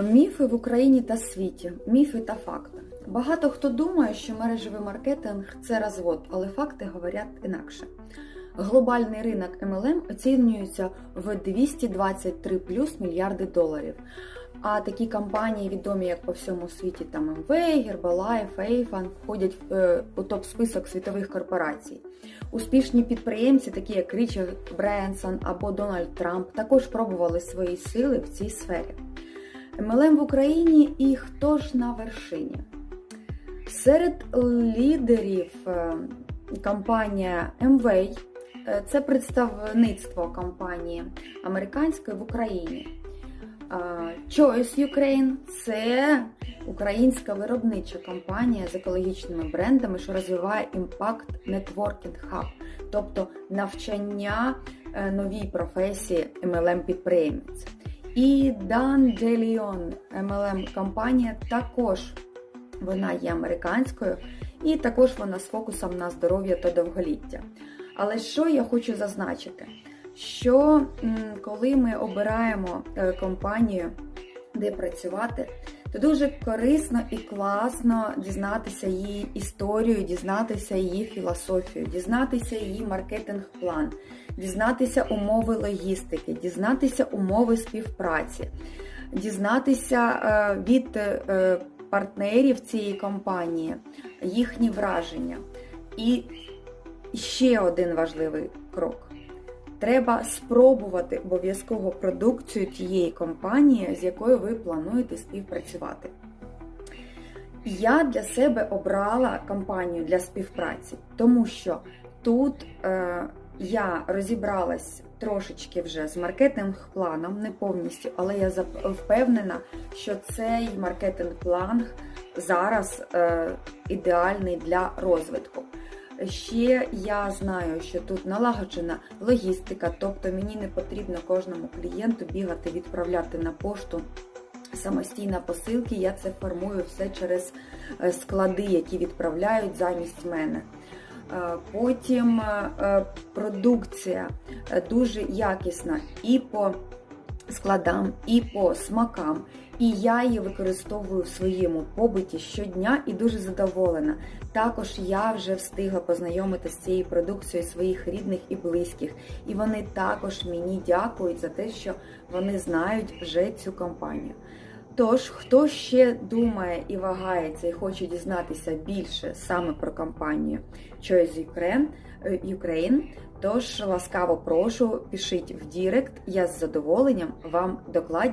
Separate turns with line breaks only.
Міфи в Україні та світі, міфи та факти. Багато хто думає, що мережевий маркетинг це розвод, але факти говорять інакше. Глобальний ринок MLM оцінюється в 223 плюс мільярди доларів. А такі компанії, відомі як по всьому світі, там МВ, Herbalife, Avon, входять е, у топ-список світових корпорацій. Успішні підприємці, такі як Річард Бренсон або Дональд Трамп, також пробували свої сили в цій сфері. MLM в Україні і хто ж на вершині? Серед лідерів е, компанія е, це представництво компанії американської в Україні. Choice Ukraine це українська виробнича компанія з екологічними брендами, що розвиває Impact Networking Hub, тобто навчання е, новій професії MLM-підприємець. І Дан Деліон MLM компанія, також вона є американською, і також вона з фокусом на здоров'я та довголіття. Але що я хочу зазначити? Що коли ми обираємо е, компанію, де працювати, то дуже корисно і класно дізнатися її історію, дізнатися її філософію, дізнатися її маркетинг-план, дізнатися умови логістики, дізнатися умови співпраці, дізнатися е, від е, партнерів цієї компанії, їхні враження. І ще один важливий крок. Треба спробувати обов'язково продукцію тієї компанії, з якою ви плануєте співпрацювати. Я для себе обрала компанію для співпраці, тому що тут е, я розібралась трошечки вже з маркетинг-планом, не повністю, але я впевнена, що цей маркетинг-план зараз е, ідеальний для розвитку. Ще я знаю, що тут налагоджена логістика, тобто мені не потрібно кожному клієнту бігати, відправляти на пошту самостійно посилки. Я це формую все через е, склади, які відправляють замість мене. Е, Потім е, продукція дуже якісна і по складам, і по смакам. І я її використовую в своєму побуті щодня і дуже задоволена. Також я вже встигла познайомитися з цією продукцією своїх рідних і близьких. І вони також мені дякують за те, що вони знають вже цю компанію. Тож, хто ще думає і вагається і хоче дізнатися більше саме про компанію Choice Ukraine, е, Ukraine, тож ласкаво прошу, пишіть в Дірект, я з задоволенням вам докладні.